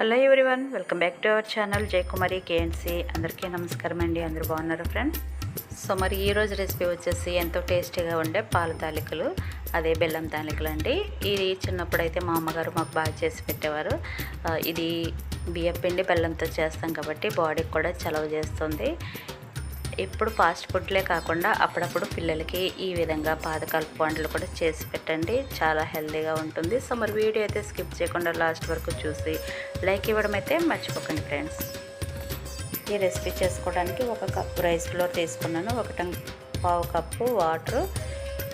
Hello everyone welcome back to our channel Jayakumari KNC. అందరికీ నమస్కారం అండి అందరూ బాగున్నారు ఫ్రెండ్స్? సో మరి ఈరోజు రెసిపీ వచ్చేసి ఎంతో టేస్టీగా ఉండే పాల తాలికలు అదే బెల్లం తాలికలు అండి. ఇది చిన్నప్పుడు అయితే మా అమ్మగారు మాకు బాగా చేసి పెట్టేవారు. ఇది బియ్యం పిండి బెల్లంతో చేస్తాం కాబట్టి బాడీకి కూడా చలవ చేస్తుంది. ఇప్పుడు ఫాస్ట్ ఫుడ్లే కాకుండా అప్పుడప్పుడు పిల్లలకి ఈ విధంగా పాతకాలపు వంటలు కూడా చేసి పెట్టండి. చాలా హెల్తీగా ఉంటుంది. సో మరి వీడియో అయితే స్కిప్ చేయకుండా లాస్ట్ వరకు చూసి లైక్ ఇవ్వడం అయితే మర్చిపోకండి ఫ్రెండ్స్. ఈ రెసిపీ చేసుకోవడానికి ఒక కప్పు రైస్ ఫ్లోర్ తీసుకున్నాను. ఒక పావు కప్పు వాటర్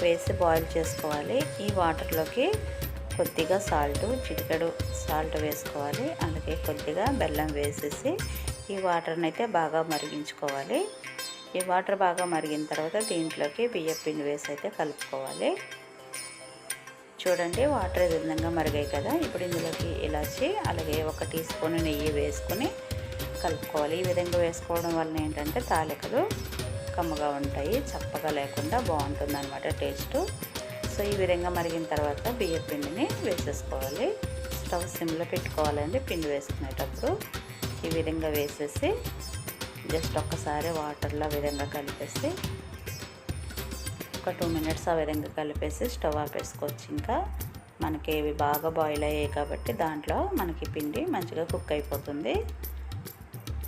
వేసి బాయిల్ చేసుకోవాలి. ఈ వాటర్లోకి కొద్దిగా సాల్ట్ చిటికెడు సాల్ట్ వేసుకోవాలి. అలాగే కొద్దిగా బెల్లం వేసేసి ఈ వాటర్ని అయితే బాగా మరిగించుకోవాలి. ఈ వాటర్ బాగా మరిగిన తర్వాత దీంట్లోకి బియ్యం పిండి వేసి అయితే కలుపుకోవాలి. చూడండి వాటర్ ఈ విధంగా మరిగాయి కదా? ఇప్పుడు ఇందులోకి ఇలాచి అలాగే ఒక టీ స్పూన్ నెయ్యి వేసుకొని కలుపుకోవాలి. ఈ విధంగా వేసుకోవడం వలన ఏంటంటే తాలికలు కమ్మగా ఉంటాయి చప్పగా లేకుండా బాగుంటుంది అనమాట టేస్ట్. సో ఈ విధంగా మరిగిన తర్వాత బియ్య పిండిని వేసేసుకోవాలి. స్టవ్ సిమ్లో పెట్టుకోవాలండి పిండి వేసుకునేటప్పుడు. ఈ విధంగా వేసేసి జస్ట్ ఒక్కసారి వాటర్లో విధంగా కలిపేసి ఒక టూ మినిట్స్ ఆ విధంగా కలిపేసి స్టవ్ ఆపేసుకోవచ్చు. ఇంకా మనకి ఇవి బాగా బాయిల్ అయ్యాయి కాబట్టి దాంట్లో మనకి పిండి మంచిగా కుక్ అయిపోతుంది.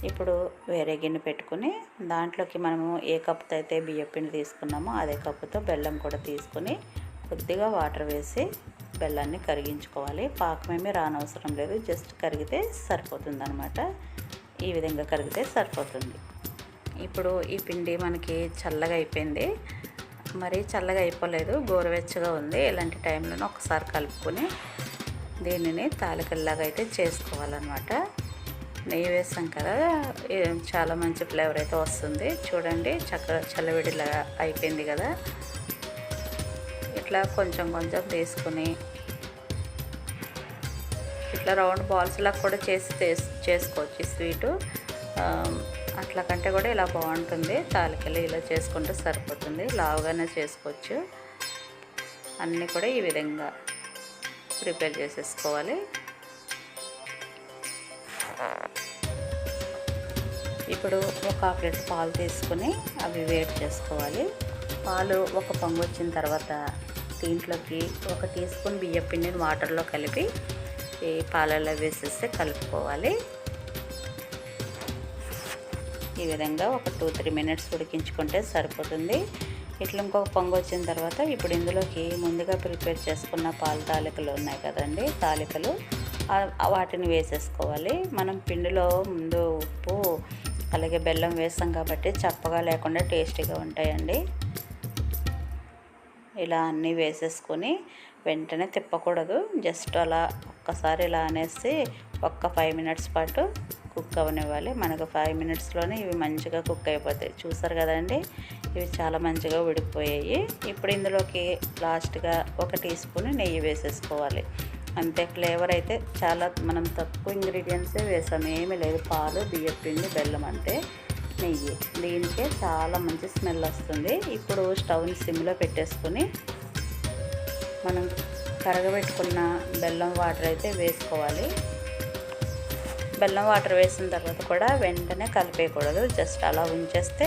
ఇప్పుడు వేరే గిన్నె పెట్టుకుని దాంట్లోకి మనము ఏ కప్పుతో అయితే బియ్యం పిండి తీసుకున్నామో అదే కప్పుతో బెల్లం కూడా తీసుకుని కొద్దిగా వాటర్ వేసి బెల్లాన్ని కరిగించుకోవాలి. పాకమేమీ రానవసరం లేదు జస్ట్ కరిగితే సరిపోతుంది అనమాట ఈ విధంగా కరిగితే సరిపోతుంది. ఇప్పుడు ఈ పిండి మనకి చల్లగా అయిపోయింది. మరి చల్లగా అయిపోలేదు. గోరువెచ్చగా ఉంది. ఇలాంటి టైంలో ఒకసారి కలుపుకొని దీనిని తాలికల్లాగా అయితే చేసుకోవాలన్నమాట. నెయ్యి వేసాం కదా చాలా మంచి ఫ్లేవర్ అయితే వస్తుంది. చూడండి చక్కగా చల్లవిడిలా అయిపోయింది కదా. ఇట్లా కొంచెం కొంచెం తీసుకుని ఇట్లా రౌండ్ బాల్స్ లాగా కూడా చేసి చేస్- చేసుకోవచ్చు ఈ స్వీటు. అట్లా కంటే కూడా ఇలా బాగుంటుంది. తాలికలు ఇలా చేసుకుంటే సరిపోతుంది. లావుగానే చేసుకోవచ్చు. అన్నీ కూడా ఈ విధంగా ప్రిపేర్ చేసేసుకోవాలి. ఇప్పుడు ఒక హాఫ్ లీటర్ పాలు తీసుకుని అవి వేడి చేసుకోవాలి. పాలు ఒక పొంగు వచ్చిన తర్వాత దీంట్లోకి ఒక టీ స్పూన్ బియ్యం పిండిని వాటర్లో కలిపి ఈ పాలలో వేసేస్తే కలుపుకోవాలి. ఈ విధంగా ఒక టూ త్రీ మినిట్స్ ఉడికించుకుంటే సరిపోతుంది. ఇట్లా ఇంకొక పొంగు వచ్చిన తర్వాత ఇప్పుడు ఇందులోకి ముందుగా ప్రిపేర్ చేసుకున్న పాల తాలికలు ఉన్నాయి కదండి తాలికలు. వాటిని వేసేసుకోవాలి. మనం పిండిలో ముందు ఉప్పు అలాగే బెల్లం వేస్తాం కాబట్టి చప్పగా లేకుండా టేస్టీగా ఉంటాయండి. ఇలా అన్నీ వేసేసుకొని వెంటనే తిప్పకూడదు. జస్ట్ అలా ఒక్కసారి ఇలా అనేసి ఒక్క ఫైవ్ మినిట్స్ పాటు కుక్ అవనివ్వాలి. మనకు ఫైవ్ మినిట్స్లోనే ఇవి మంచిగా కుక్ అయిపోతాయి. చూసారు కదండి? ఇవి చాలా మంచిగా ఉడికిపోయాయి ఇప్పుడు ఇందులోకి లాస్ట్గా ఒక టీ స్పూన్ నెయ్యి వేసేసుకోవాలి. అంతే ఫ్లేవర్ అయితే చాలా మనం తక్కువ ఇంగ్రీడియంట్సే వేసాం. ఏమీ లేదు. పాలు బియ్యపిండి బెల్లం అంటే నెయ్యి. దీనికే చాలా మంచి స్మెల్ వస్తుంది. ఇప్పుడు స్టవ్ని సిమ్లో పెట్టేసుకొని మనం కరగబెట్టుకున్న బెల్లం వాటర్ అయితే వేసుకోవాలి. బెల్లం వాటర్ వేసిన తర్వాత కూడా వెంటనే కలిపేయకూడదు. జస్ట్ అలా ఉంచేస్తే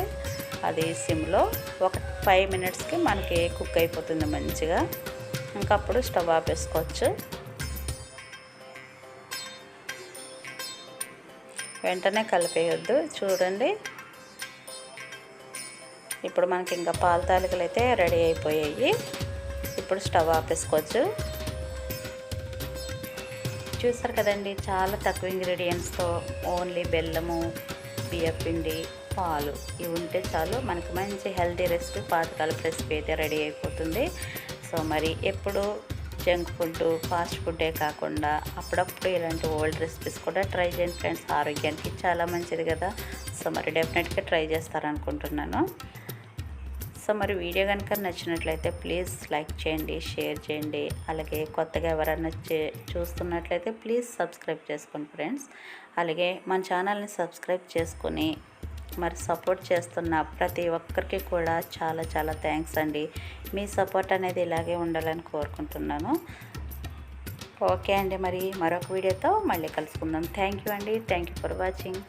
అది సిమ్లో ఒక ఫైవ్ మినిట్స్కి మనకి కుక్ అయిపోతుంది మంచిగా. ఇంకా అప్పుడు స్టవ్ ఆపేసుకోవచ్చు. వెంటనే కలిపేయొద్దు. చూడండి. ఇప్పుడు మనకి ఇంకా పాల తాలికలు అయితే రెడీ అయిపోయాయి. ఇప్పుడు స్టవ్ ఆపేసుకోవచ్చు. చూసారు కదండి చాలా తక్కువ ఇంగ్రీడియంట్స్తో ఓన్లీ బెల్లము బియ్యపిండి పాలు. ఇవి ఉంటే చాలు మనకి మంచి హెల్తీ రెసిపీ పాతకాల రెసిపీ అయితే రెడీ అయిపోతుంది. సో మరి ఎప్పుడు జంక్ ఫుడ్ ఫాస్ట్ ఫుడ్డే కాకుండా అప్పుడప్పుడు ఇలాంటి ఓల్డ్ రెసిపీస్ కూడా ట్రై చేయండి ఫ్రెండ్స్. ఆరోగ్యానికి చాలా మంచిది కదా. సో మరి డెఫినెట్గా ట్రై చేస్తారనుకుంటున్నాను. సో మరి వీడియో కనుక నచ్చినట్లయితే ప్లీజ్ లైక్ చేయండి షేర్ చేయండి. అలాగే కొత్తగా ఎవరైనా చే చూస్తున్నట్లయితే ప్లీజ్ సబ్స్క్రైబ్ చేసుకోండి ఫ్రెండ్స్. అలాగే మన ఛానల్ని సబ్స్క్రైబ్ చేసుకొని మరి సపోర్ట్ చేస్తున్న ప్రతి ఒక్కరికి కూడా చాలా చాలా థ్యాంక్స్ అండి. మీ సపోర్ట్ అనేది ఇలాగే ఉండాలని కోరుకుంటున్నాను. ఓకే అండి మరి మరొక వీడియోతో మళ్ళీ కలుసుకుందాం. థ్యాంక్ యూ అండి. Thank you for watching.